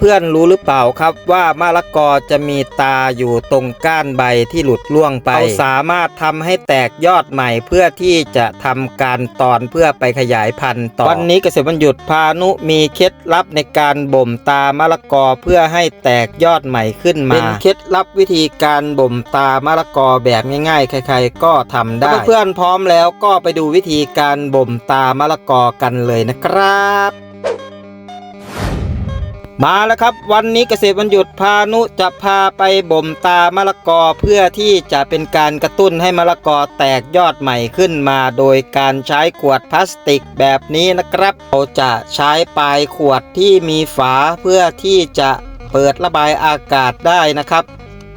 เพื่อนๆรู้หรือเปล่าครับว่ามะละกอจะมีตาอยู่ตรงก้านใบที่หลุดล่วงไปเราสามารถทำให้แตกยอดใหม่เพื่อที่จะทำการตอนเพื่อไปขยายพันธุ์ต่อวันนี้เกษตรบรรยุทธ์พานุมีเคล็ดลับในการบ่มตามะละกอเพื่อให้แตกยอดใหม่ขึ้นมาเป็นเคล็ดลับวิธีการบ่มตามะละกอแบบง่ายๆ ใครๆ ก็ทำได้เพื่อนๆพร้อมแล้วก็ไปดูวิธีการบ่มตามะละกอกันเลยนะครับ มาแล้วครับวันนี้เกษตรวันหยุดพานุจะพาไปบ่มตามะละกอเพื่อที่จะเป็นการกระตุ้นให้มะละกอแตกยอดใหม่ขึ้นมาโดยการใช้ขวดพลาสติกแบบนี้นะครับเราจะใช้ปลายขวดที่มีฝาเพื่อที่จะเปิดระบายอากาศได้นะครับ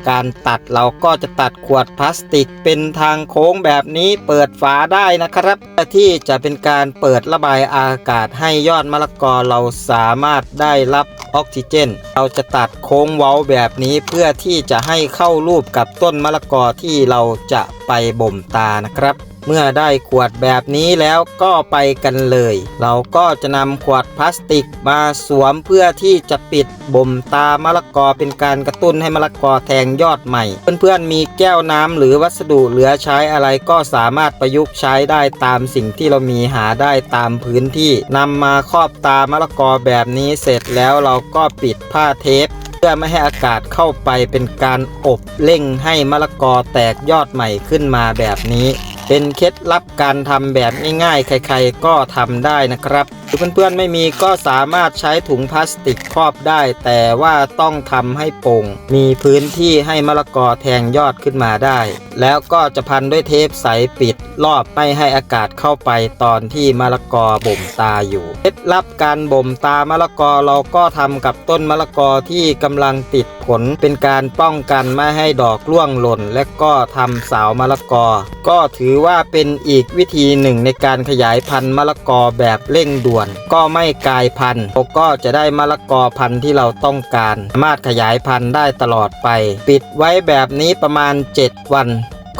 การตัดเราก็จะตัดขวดพลาสติกเป็นทางโค้งแบบนี้เปิดฝาได้นะครับเพื่อที่จะเป็นการเปิดระบายอากาศให้ยอดมะละกอเราสามารถได้รับ ออกซิเจน เราจะตัดโค้งเว้าแบบนี้เพื่อที่จะให้เข้ารูปกับต้นมะละกอที่เราจะ ไปบ่มตานะครับ เมื่อได้ขวดแบบนี้แล้วก็ไปกันเลย เราก็จะนำขวดพลาสติกมาสวมเพื่อที่จะปิดบ่มตามะละกอเป็นการกระตุ้นให้มะละกอแทงยอดใหม่ เพื่อนๆมีแก้วน้ำหรือวัสดุเหลือใช้อะไรก็สามารถประยุกต์ใช้ได้ตามสิ่งที่เรามีหาได้ตามพื้นที่นำมาครอบตามะละกอแบบนี้เสร็จแล้วเราก็ปิดผ้าเทป พื่อไม่ให้อากาศเข้าไปเป็นการอบเร่งให้มะละกอแตกยอดใหม่ขึ้นมาแบบนี้ เป็นเคล็ดลับการทำแบบง่ายๆ ใครๆก็ทำได้นะครับ รือเพื่อนๆไม่มีก็สามารถใช้ถุงพลาสติกครอบได้ แต่ว่าต้องทำให้โปร่ง มีพื้นที่ให้มะละกอแทงยอดขึ้นมาได้ แล้วก็จะพันด้วยเทปใสปิดรอบไม่ให้อากาศเข้าไปตอนที่มะละกอบ่มตาอยู่เคล็ดลับการบ่มตามะละกอเราก็ทำกับต้นมะละกอที่กำลังติดผลเป็นการป้องกันไม่ให้ดอกร่วงหล่น และก็ทำสาวมะละกอ ก็ถือว่าเป็นอีกวิธีหนึ่งในการขยายพันธุ์มะละกอแบบเร่งด่วนก็ไม่กลายพันธุ์เราก็จะได้มะละกอพันธุ์ที่เราต้องการ สามารถขยายพันธุ์ได้ตลอดไป ปิดไว้แบบนี้ประมาณ 7 วัน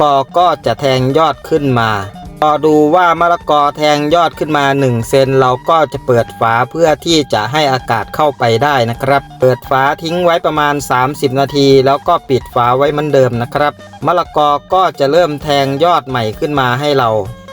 กอก็จะแทงยอดขึ้นมาพอดูว่ามะละกอแทงยอดขึ้นมา 1 เซนเราก็จะเปิดฝาเพื่อที่จะให้อากาศเข้าไปได้นะครับ เปิดฝาทิ้งไว้ประมาณ 30 นาที แล้วก็ปิดฝาไว้เหมือนเดิมนะครับมะละกอก็จะเริ่มแทงยอดใหม่ขึ้นมาให้เรา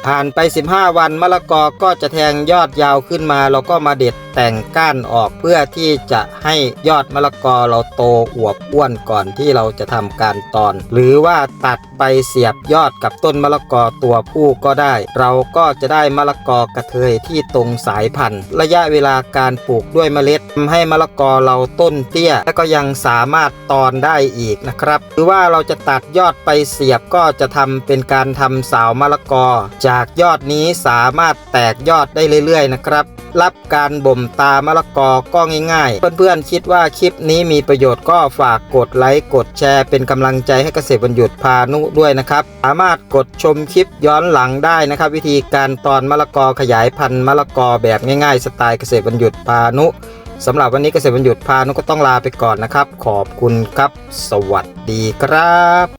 ผ่านไป 15 วันมะละกอก็จะแทงยอดยาวขึ้นมา เราก็มาเด็ดแต่งก้านออกเพื่อที่จะให้ยอดมะละกอเราโตอวบอ้วนก่อนที่เราจะทำการตอน หรือว่าตัดไปเสียบยอดกับต้นมะละกอตัวผู้ก็ได้ เราก็จะได้มะละกอกระเทยที่ตรงสายพันธุ์ ระยะเวลาการปลูกด้วยเมล็ดทำให้มะละกอเราต้นเตี้ย และก็ยังสามารถตอนได้อีกนะครับ หรือว่าเราจะตัดยอดไปเสียบก็จะทำเป็นการทำสาวมะละกอจากยอดนี้สามารถแตกยอดได้เรื่อยๆนะครับรับการบ่มตามะละกอก็ง่าย ๆ เพื่อนๆคิดว่าคลิปนี้มีประโยชน์ก็ฝากกดไลค์กดแชร์เป็นกำลังใจให้เกษตรบรรยุทธ์พานุด้วยนะครับ สามารถกดชมคลิปย้อนหลังได้นะครับ วิธีการตอนมะละกอขยายพันธุ์มะละกอแบบง่ายๆ สไตล์เกษตรบรรยุทธ์พานุสำหรับวันนี้เกษตรบรรยุทธ์พานุก็ต้องลาไปก่อนนะครับ ขอบคุณครับ สวัสดีครับ